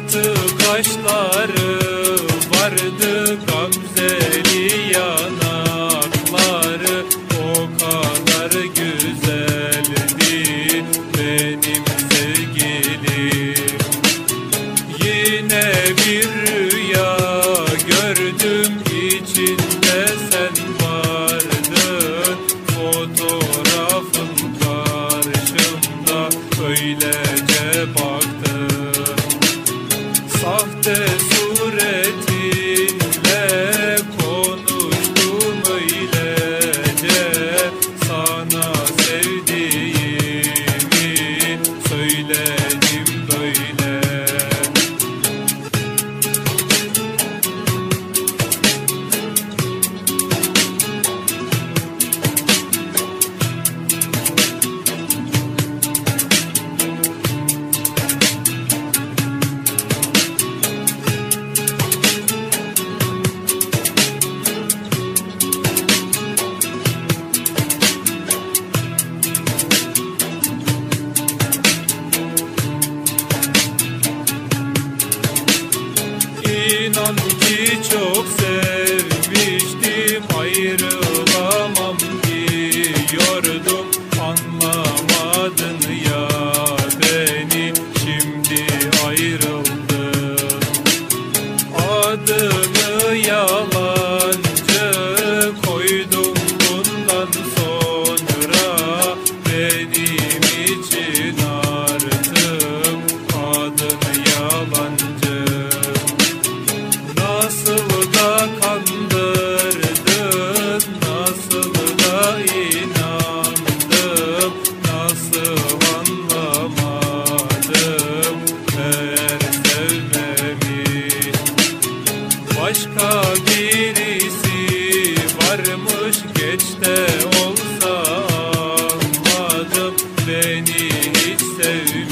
Çatı kaşları vardı gamzeli yanakları O kadar güzeldi benim sevgilim. Yine bir rüya gördüm içinde sen vardın. Fotoğrafın karşımda bak and Nasıl da kandırdın Nasıl da inandım Nasıl anlamadım Her sevmemi Başka birisi varmış geç olsa Anladım beni hiç sevmiyor